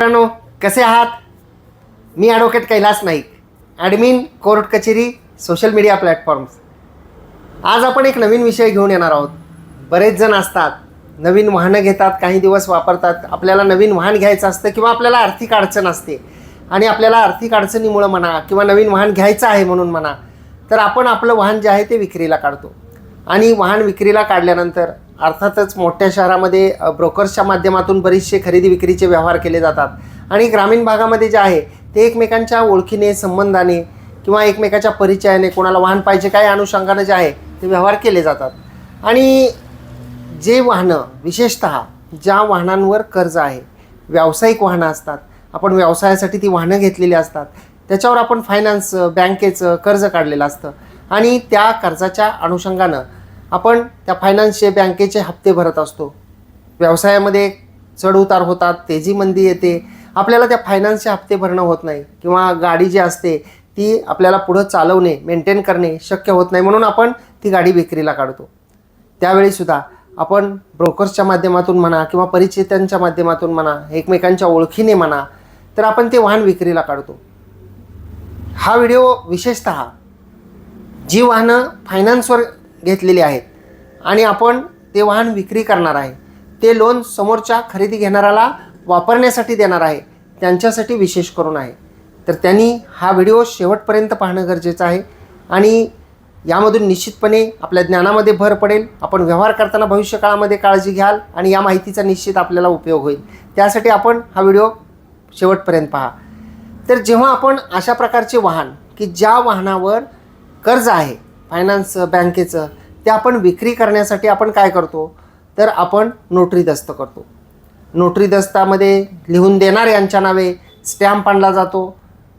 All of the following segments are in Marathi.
मित्रांनो कसे आहात? मी advocate Kailas Naik admin court कचेरी सोशल मीडिया प्लॅटफॉर्म्स आज आपण एक नवीन विषय घेऊन येणार आहोत. बरेच जण असतात नवीन वाहनं घेतात काही दिवस वापरतात. आपल्याला नवीन वाहन घ्यायचं असतं किंवा आपल्याला आर्थिक अडचण असते. आणि आपल्याला आर्थिक अडचणीमुळं म्हणा किंवा नवीन वाहन घ्यायचं आहे म्हणून म्हणा तर आपण आपलं वाहन जे आहे ते विक्रीला काढतो. आणि वाहन विक्रीला काढल्यानंतर अर्थातच मोठ्या शहरामध्ये ब्रोकर्सच्या माध्यमातून बरेचसे खरेदी विक्रीचे व्यवहार केले जातात. आणि ग्रामीण भागामध्ये जे आहे ते एकमेकांच्या ओळखीने संबंधाने किंवा एकमेकाच्या परिचयाने कोणाला वाहन पाहिजे काय अनुषंगाने जे आहे ते व्यवहार केले जातात. आणि जे वाहनं विशेषत ज्या वाहनांवर कर्ज आहे व्यावसायिक वाहनं असतात आपण व्यवसायासाठी ती वाहनं घेतलेली असतात त्याच्यावर आपण फायनान्स बँकेचं कर्ज काढलेलं असतं. आणि त्या कर्जाच्या अनुषंगानं आपण त्या फायनान्सचे बँकेचे हप्ते भरत असतो. व्यवसायामध्ये चढउतार होतात तेजी मंदी येते. आपल्याला त्या फायनान्सचे हप्ते भरणं होत नाही किंवा गाडी जी असते ती आपल्याला पुढं चालवणे मेंटेन करणे शक्य होत नाही म्हणून आपण ती गाडी विक्रीला काढतो. त्यावेळीसुद्धा आपण ब्रोकर्सच्या माध्यमातून म्हणा किंवा परिचितांच्या माध्यमातून म्हणा एकमेकांच्या ओळखीने म्हणा तर आपण ते वाहन विक्रीला काढतो. हा व्हिडिओ विशेषतः जी वाहनं फायनान्सवर घेतलेली आहेत आणि आपण ते वाहन विक्री करणार आहे ते लोन समोरच्या खरेदी घेणाऱ्याला वापरण्यासाठी देणार आहे त्यांच्यासाठी विशेष करून आहे. तर त्यांनी हा व्हिडिओ शेवटपर्यंत पाहणं गरजेचं आहे आणि यामधून निश्चितपणे आपल्या ज्ञानामध्ये भर पडेल. आपण व्यवहार करताना भविष्यकाळामध्ये काळजी घ्याल आणि या माहितीचा निश्चित आपल्याला उपयोग होईल. त्यासाठी आपण हा व्हिडिओ शेवटपर्यंत पहा. तर जेव्हा आपण अशा प्रकारचे वाहन की ज्या वाहनावर कर्ज आहे फायनान्स बँकेचं ते आपण विक्री करण्यासाठी आपण काय करतो? तर आपण नोटरी दस्त करतो. नोटरी दस्तामध्ये लिहून देणार यांच्या नावे स्टॅम्प आणला जातो.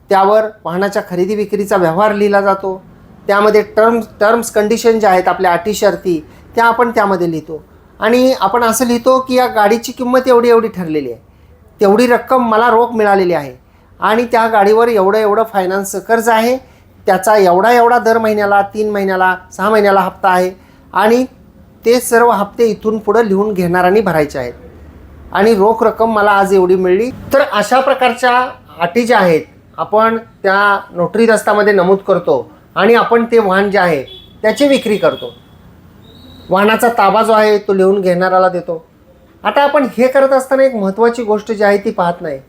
त्यावर वाहनाच्या खरेदी विक्रीचा व्यवहार लिहिला जातो. त्यामध्ये टर्म्स टर्म्स कंडिशन ज्या आहेत आपल्या अटी शर्ती त्या आपण त्यामध्ये लिहितो. आणि आपण असं लिहितो की या गाडीची किंमत एवढी एवढी ठरलेली आहे. तेवढी रक्कम मला रोख मिळालेली आहे. आणि त्या गाडीवर एवढं एवढं फायनान्स कर्ज आहे. त्याचा एवढा एवढा दर महिन्याला तीन महिन्याला सहा महिन्याला हप्ता आहे. आणि ते सर्व हप्ते इथून पुढं लिहून घेणाऱ्यांनी भरायचे आहेत. आणि रोख रक्कम मला आज एवढी मिळली. तर अशा प्रकारच्या अटी ज्या आहेत आपण त्या नोटरी दस्तामध्ये नमूद करतो आणि आपण ते वाहन जे आहे त्याची विक्री करतो. वाहनाचा ताबा जो आहे तो लिहून घेणाऱ्याला देतो. आता आपण हे करत असताना एक महत्त्वाची गोष्ट जी आहे ती पाहत नाही.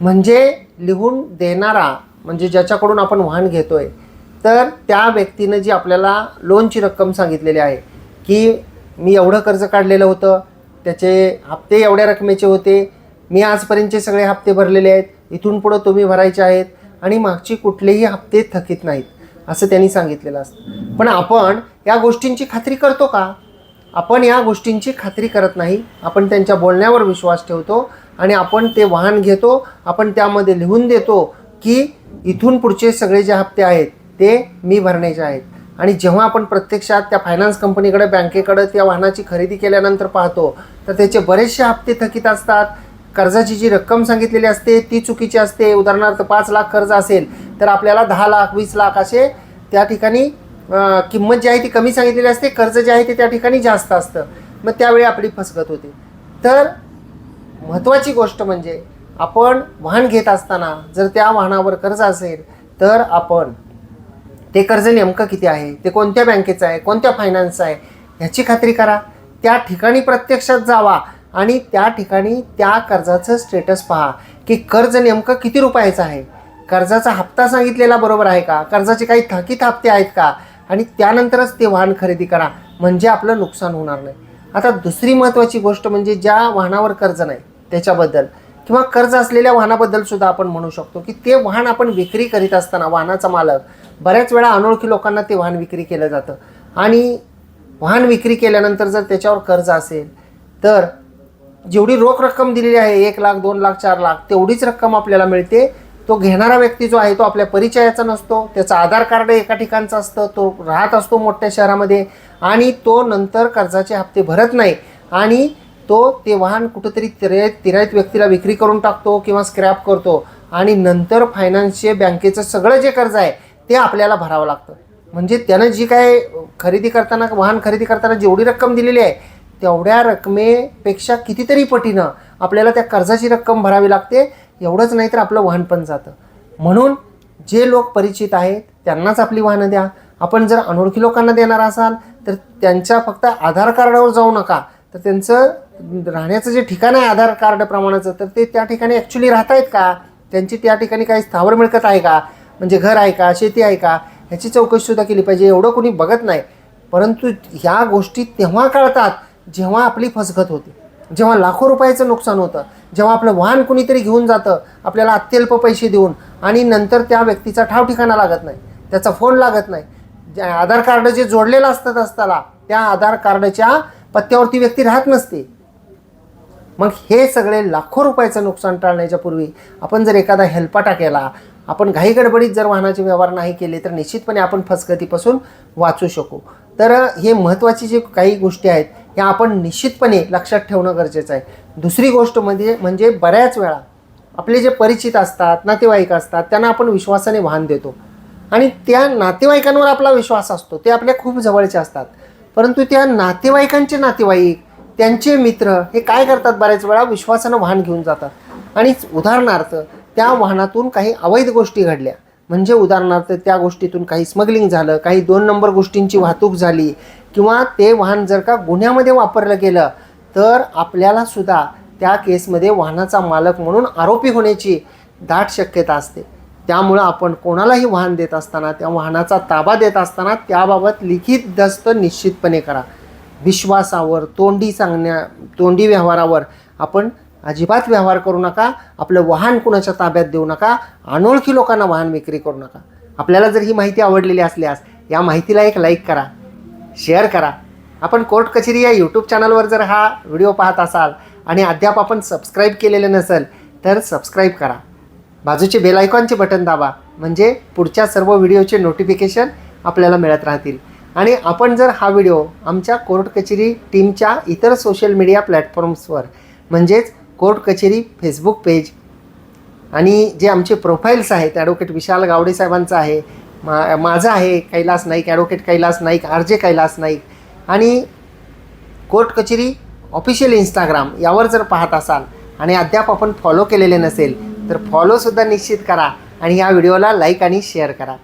म्हणजे लिहून देणारा म्हणजे ज्याच्याकडून आपण वाहन घेतो आहे तर त्या व्यक्तीनं जी आपल्याला लोनची रक्कम सांगितलेली आहे की मी एवढं कर्ज काढलेलं होतं त्याचे हप्ते एवढ्या रकमेचे होते मी आजपर्यंतचे सगळे हप्ते भरलेले आहेत इथून पुढं तुम्ही भरायचे आहेत आणि मागची कुठलेही हप्ते थकीत नाहीत असं त्यांनी सांगितलेलं असतं. पण आपण या गोष्टींची खात्री करतो का? आपण या गोष्टींची खात्री करत नाही आपण त्यांच्या बोलण्यावर विश्वास ठेवतो आणि आपण ते वाहन घेतो आपण त्यामध्ये लिहून देतो की इथून पुढचे सगळे जे हप्ते आहेत ते मी भरण्याचे आहेत. आणि जेव्हा आपण प्रत्यक्षात त्या फायनान्स कंपनीकडे बँकेकडे त्या वाहनाची खरेदी केल्यानंतर पाहतो तर त्याचे बरेचसे हप्ते थकीत असतात. कर्जाची जी रक्कम सांगितलेली असते ती चुकीची असते. उदाहरणार्थ पाच लाख कर्ज असेल तर आपल्याला दहा लाख वीस लाख असे त्या ठिकाणी किंमत जी आहे ती कमी सांगितलेली असते. कर्ज जे आहे ते त्या ठिकाणी जास्त असतं. मग त्यावेळी आपली फसगत होते. तर महत्त्वाची गोष्ट म्हणजे आपण वाहन घेत असताना जर त्या वाहनावर कर्ज असेल तर आपण ते कर्ज नेमकं किती आहे? ते कोणत्या बँकेचं आहे? कोणत्या फायनान्सचं आहे? ह्याची खात्री करा. त्या ठिकाणी प्रत्यक्षात जावा आणि त्या ठिकाणी त्या कर्जाचं स्टेटस पहा की कर्ज नेमकं किती रुपयाचं आहे? कर्जाचा हप्ता सांगितलेला बरोबर आहे का? कर्जाचे काही थकीत हप्ते आहेत का? आणि त्यानंतरच ते वाहन खरेदी करा. म्हणजे आपलं नुकसान होणार नाही. आता दुसरी महत्त्वाची गोष्ट म्हणजे ज्या वाहनावर कर्ज नाही त्याच्याबद्दल. किंवा कर्ज असलेल्या वाहनाबद्दल सुद्धा आपण म्हणू शकतो की ते वाहन आपण विक्री करीत असताना वाहनाचा मालक बऱ्याच वेळा अनोळखी लोकांना ते वाहन विक्री केलं जातं. आणि वाहन विक्री केल्यानंतर जर त्याच्यावर कर्ज असेल तर जेवढी रोख रक्कम दिलेली आहे एक लाख दोन लाख चार लाख तेवढीच रक्कम आपल्याला मिळते. तो घेणारा व्यक्ती जो आहे तो आपल्या परिचयाचा नसतो त्याचा आधार कार्ड एका ठिकाणचं असतं तो राहत असतो मोठ्या शहरामध्ये आणि तो नंतर कर्जाचे हप्ते भरत नाही. आणि तो ते वाहन कुठंतरी तिरायत तिरायत व्यक्तीला विक्री करून टाकतो किंवा स्क्रॅप करतो. आणि नंतर फायनान्सचे बँकेचं सगळं जे कर्ज आहे ते आपल्याला भरावं लागतं. म्हणजे त्यानं जी काय खरेदी करताना वाहन खरेदी करताना जेवढी रक्कम दिलेली आहे तेवढ्या रकमेपेक्षा कितीतरी पटीनं आपल्याला त्या कर्जाची रक्कम भरावी लागते. एवढंच नाही तर आपलं वाहन पण जातं. म्हणून जे लोक परिचित आहेत त्यांनाच आपली वाहनं द्या. आपण जर अनोळखी लोकांना देणार असाल तर त्यांच्या फक्त आधार कार्डावर जाऊ नका. तर त्यांचं राहण्याचं जे ठिकाण आहे आधार कार्ड प्रमाणाचं तर ते त्या ठिकाणी ॲक्च्युली राहत आहेत का? त्यांची त्या ठिकाणी काही स्थावर मिळकत आहे का? म्हणजे घर आहे का? शेती आहे का? ह्याची चौकशीसुद्धा केली पाहिजे. एवढं कोणी बघत नाही. परंतु ह्या गोष्टी तेव्हा कळतात जेव्हा आपली फसगत होते. जेव्हा लाखो रुपयाचं नुकसान होतं. जेव्हा आपलं वाहन कुणीतरी घेऊन जातं आपल्याला अत्यल्प पैसे देऊन आणि नंतर त्या व्यक्तीचा ठाव ठिकाणा लागत नाही त्याचा फोन लागत नाही. आधार कार्ड जे जोडलेलं असतात असताना त्या आधार कार्डच्या पत्त्यावरती व्यक्ती राहत नसते. मग हे सगळे लाखो रुपयाचं नुकसान टाळण्याच्या पूर्वी आपण जर एखादा हेलपाटा केला आपण घाई गडबडीत जर वाहनाचे व्यवहार नाही केले तर निश्चितपणे आपण फसगतीपासून वाचू शकू. तर हे महत्त्वाची जे काही गोष्टी आहेत ह्या आपण निश्चितपणे लक्षात ठेवणं गरजेचं आहे. दुसरी गोष्ट म्हणजे म्हणजे बऱ्याच वेळा आपले जे परिचित असतात नातेवाईक असतात त्यांना आपण विश्वासाने वाहन देतो. आणि त्या नातेवाईकांवर आपला विश्वास असतो ते आपल्या खूप जवळचे असतात. परंतु त्या नातेवाईकांचे नातेवाईक त्यांचे मित्र हे काय करतात बऱ्याच वेळा? विश्वासानं वाहन घेऊन जातात. आणि उदाहरणार्थ त्या वाहनातून काही अवैध गोष्टी घडल्या. म्हणजे उदाहरणार्थ त्या गोष्टीतून काही स्मगलिंग झालं काही दोन नंबर गोष्टींची वाहतूक झाली किंवा ते वाहन जर का गुन्ह्यामध्ये वापरलं गेलं तर आपल्याला सुद्धा त्या केसमध्ये वाहनाचा मालक म्हणून आरोपी होण्याची दाट शक्यता असते. त्यामुळं आपण कोणालाही वाहन देत असताना त्या वाहनाचा ताबा देत असताना त्याबाबत लिखित दस्त निश्चितपणे करा. विश्वासावर तोंडी सांगण्या तोंडी व्यवहारावर आपण अजिबात व्यवहार करू नका. आपलं वाहन कुणाच्या ताब्यात देऊ नका. अनोळखी लोकांना वाहन विक्री करू नका. आपल्याला जर ही माहिती आवडलेली असल्यास या माहितीला एक लाईक करा शेअर करा. आपण कोर्ट कचेरी या यूट्यूब चॅनलवर जर हा व्हिडिओ पाहत असाल आणि अद्याप आपण सबस्क्राईब केलेले नसेल तर सबस्क्राईब करा. बाजूचे बेल आयकॉनचे बटन दाबा म्हणजे पुढच्या सर्व व्हिडिओचे नोटिफिकेशन आपल्याला मिळत राहतील. आणि आपण जर हा व्हिडिओ आमच्या कोर्ट कचेरी टीमच्या इतर सोशल मीडिया प्लॅटफॉर्म्सवर म्हणजेच कोर्ट कचेरी फेसबुक पेज आणि जे आमचे प्रोफाईल्स आहेत ॲडव्होकेट विशाल गावडे साहेबांचं आहे मा माझं आहे Kailas Naik advocate Kailas Naik R J Kailas Naik आणि कोर्ट कचेरी ऑफिशियल इंस्टाग्राम यावर जर पाहत असाल आणि अद्याप आपण फॉलो केलेले नसेल तर फॉलोसुद्धा निश्चित करा आणि या व्हिडिओला लाईक आणि शेअर करा.